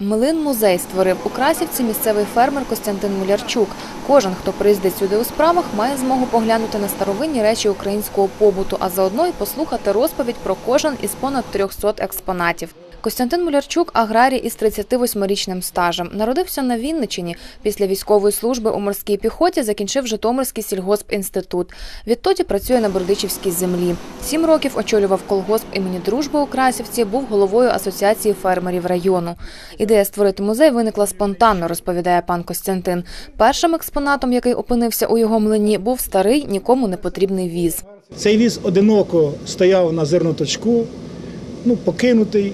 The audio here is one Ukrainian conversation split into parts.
Млин-музей створив у Красівці місцевий фермер Костянтин Мулярчук. Кожен, хто приїздить сюди у справах, має змогу поглянути на старовинні речі українського побуту, а заодно й послухати розповідь про кожен із понад 300 експонатів. Костянтин Мулярчук – аграрій із 38-річним стажем. Народився на Вінничині. Після військової служби у морській піхоті закінчив Житомирський сільгоспінститут. Відтоді працює на Бердичівській землі. Сім років очолював колгосп імені Дружби у Красівці, був головою асоціації фермерів району. Ідея створити музей виникла спонтанно, розповідає пан Костянтин. Першим експонатом, який опинився у його млині, був старий, нікому не потрібний віз. Цей віз одиноко стояв на зерноточку, ну, покинутий.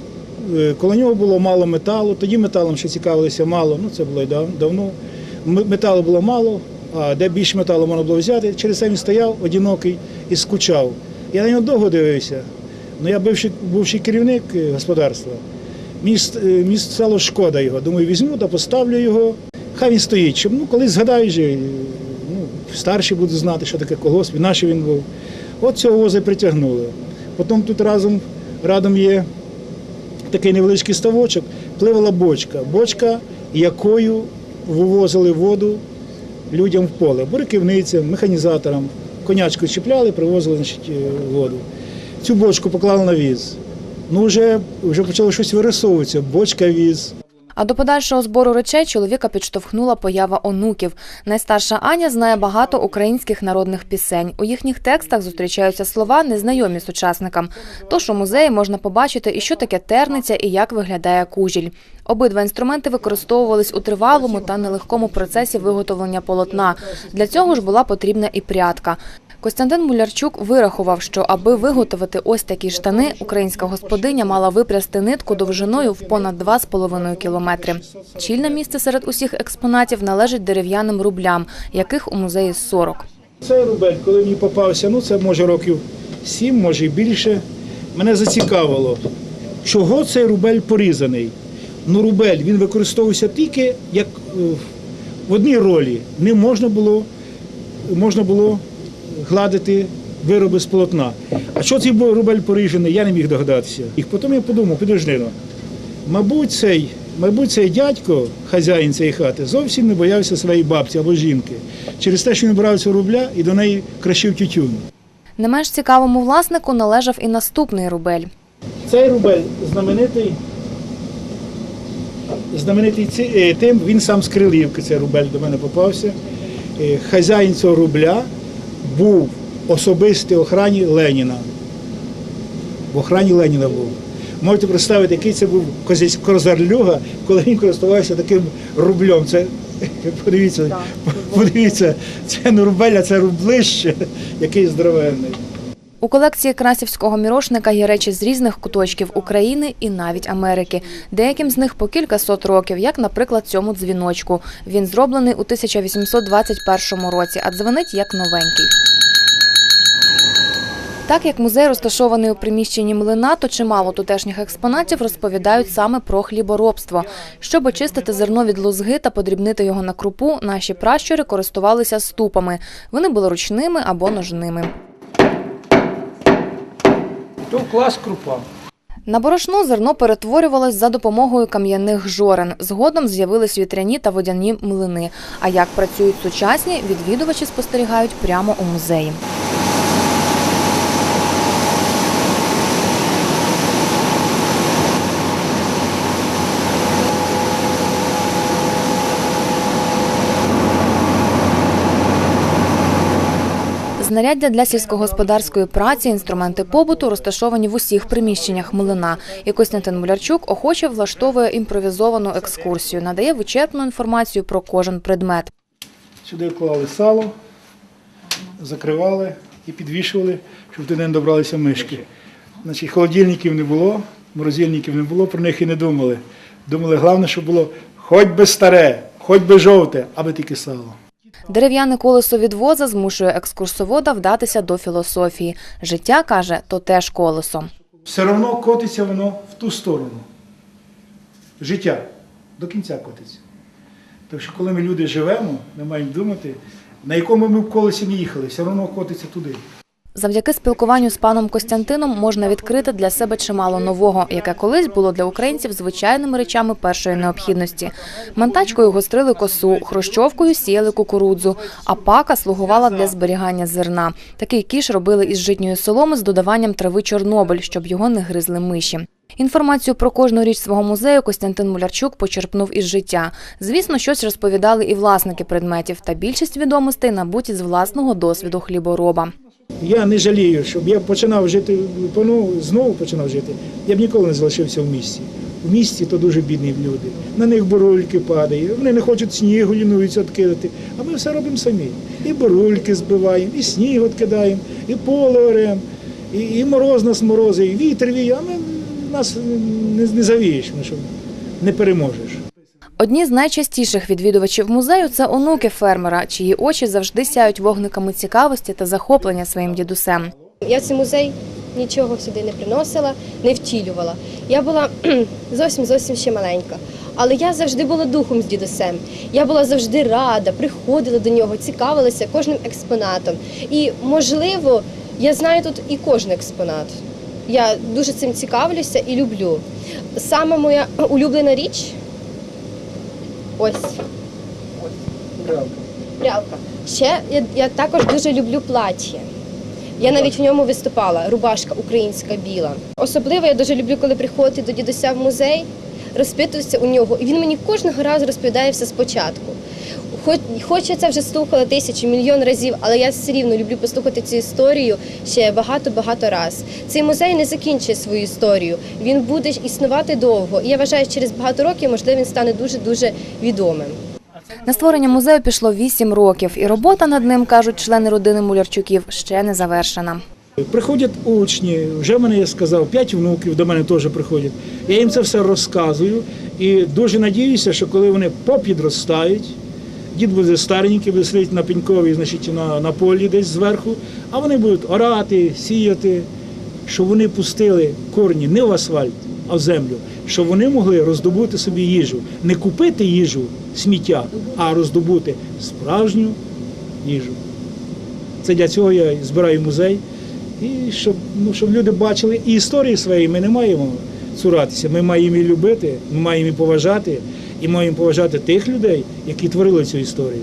Е, Коло нього було мало металу. Тоді металом ще цікавилися мало, ну це було й давно. Металу було мало, а де більше металу можна було взяти, через це він стояв одинокий і скучав. Я на нього довго дивився. Ну, я бивший, бувший керівник е, господарства. Мені, ст- мені стало шкода його. Думаю, візьму та поставлю його. Хай він стоїть, щоб ну, коли згадаю, вже, е, ну, старші будуть знати, що таке колгосп, і наш він був. От цього воза притягнули. Потім тут разом, радом є такий невеличкий ставочок, пливала бочка. Бочка, якою вивозили воду людям в поле, бурківницям, механізаторам. Конячку чіпляли, привозили значить, е, воду. Цю бочку поклали на віз. Ну, вже, вже почало щось вирисовуватися. Бочка віз. А до подальшого збору речей чоловіка підштовхнула поява онуків. Найстарша Аня знає багато українських народних пісень. У їхніх текстах зустрічаються слова, незнайомі сучасникам. Тож у музеї можна побачити, і що таке терниця, і як виглядає кужіль. Обидва інструменти використовувались у тривалому та нелегкому процесі виготовлення полотна. Для цього ж була потрібна і прядка. Костянтин Мулярчук вирахував, що аби виготовити ось такі штани, українська господиня мала випрясти нитку довжиною в понад 2,5 кілометри. Чільне місце серед усіх експонатів належить дерев'яним рублям, яких у музеї 40. Цей рубель, коли мені попався, ну це може років сім, може і більше. Мене зацікавило, чого цей рубель порізаний. Ну, рубель він використовувався тільки як е, в одній ролі. Не можна було, можна було гладити вироби з полотна. А що цей був рубель поріжений, я не міг догадатися. І потім я подумав, підожди, ну, мабуть, цей, мабуть, цей дядько, хазяїн цієї хати, зовсім не боявся своєї бабці або жінки. Через те, що він брав цього рубля і до неї кращив тютюн. Не менш цікавому власнику належав і наступний рубель. Цей рубель знаменитий, знаменитий е, тим, він сам з Крилівки, цей рубель до мене попався. Е, Хазяїн цього рубля був особистий охрані Леніна. В охрані Леніна був. Можете представити, який це був козарлюга, коли він користувався таким рублем. Це подивіться, подивіться, це не рубель, а це рублище, який здоровенний. У колекції красівського мірошника є речі з різних куточків України і навіть Америки. Деяким з них по кілька сот років, як, наприклад, цьому дзвіночку. Він зроблений у 1821 році, а дзвонить як новенький. Так як музей розташований у приміщенні млина, то чимало тутешніх експонатів розповідають саме про хліборобство. Щоб очистити зерно від лузги та подрібнити його на крупу, наші пращури користувалися ступами. Вони були ручними або ножними. То клас крупа. На борошно зерно перетворювалось за допомогою кам'яних жорен. Згодом з'явились вітряні та водяні млини. А як працюють сучасні, відвідувачі спостерігають прямо у музеї. Знаряддя для сільськогосподарської праці, інструменти побуту розташовані в усіх приміщеннях млина. І Костянтин Мулярчук охоче влаштовує імпровізовану екскурсію, надає вичерпну інформацію про кожен предмет. Сюди клали сало, закривали і підвішували, щоб туди не добралися мишки. Значить, холодильників не було, морозильників не було, про них і не думали. Думали, головне, щоб було хоч би старе, хоч би жовте, аби тільки сало. Дерев'яне колесо від воза змушує екскурсовода вдатися до філософії. Життя каже, то теж колесо. Все одно котиться воно в ту сторону. Життя до кінця котиться. Так що, коли ми люди живемо, ми маємо думати, на якому ми в колесі не їхали, все одно котиться туди. Завдяки спілкуванню з паном Костянтином можна відкрити для себе чимало нового, яке колись було для українців звичайними речами першої необхідності. Мантачкою гострили косу, хрущовкою сіяли кукурудзу, а пака слугувала для зберігання зерна. Такий кіш робили із житньої соломи з додаванням трави Чорнобиль, щоб його не гризли миші. Інформацію про кожну річ свого музею Костянтин Мулярчук почерпнув із життя. Звісно, щось розповідали і власники предметів, та більшість відомостей набуті з власного досвіду хлібороба. Я не жалію, щоб я починав жити, ну, знову починав жити, я б ніколи не залишився в місті. В місті то дуже бідні люди. На них бурульки падають, вони не хочуть снігу, лінуються відкидати. А ми все робимо самі. І бурульки збиваємо, і сніг відкидаємо, і поле оремо, і, і мороз нас морозить, і вітер віє, а ми нас не, не завієш, ну, що не переможеш. Одні з найчастіших відвідувачів музею це онуки фермера, чиї очі завжди сяють вогниками цікавості та захоплення своїм дідусем. Я цей музей нічого сюди не приносила, не втілювала. Я була зовсім зовсім ще маленька. Але я завжди була духом з дідусем. Я була завжди рада, приходила до нього, цікавилася кожним експонатом. І, можливо, я знаю тут і кожен експонат. Я дуже цим цікавлюся і люблю. Саме моя улюблена річ ось прялка. Ще я, я також дуже люблю плаття. Я навіть в ньому виступала, рубашка українська біла. Особливо я дуже люблю, коли приходити до дідуся в музей, розпитуватися у нього. І він мені кожного разу розповідає все спочатку. Хоч, хоч я це вже слухала тисячу, мільйон разів, але я все рівно люблю послухати цю історію ще багато-багато раз. Цей музей не закінчує свою історію. Він буде існувати довго. І я вважаю, що через багато років, можливо, він стане дуже-дуже відомим. На створення музею пішло вісім років, і робота над ним, кажуть члени родини Мулярчуків, ще не завершена. Приходять учні, вже в мене я сказав, п'ять внуків до мене теж приходять. Я їм це все розказую і дуже надіюся, що коли вони попідростають, дід буде старенький, буде сидіти на пеньковій, значить на, на полі десь зверху, а вони будуть орати, сіяти, щоб вони пустили корні не в асфальт, а в землю, щоб вони могли роздобути собі їжу, не купити їжу сміття, а роздобути справжню їжу. Це для цього я збираю музей. І щоб, ну, щоб люди бачили і історії своєї ми не маємо цуратися. Ми маємо її любити, ми маємо її поважати і маємо поважати тих людей, які творили цю історію.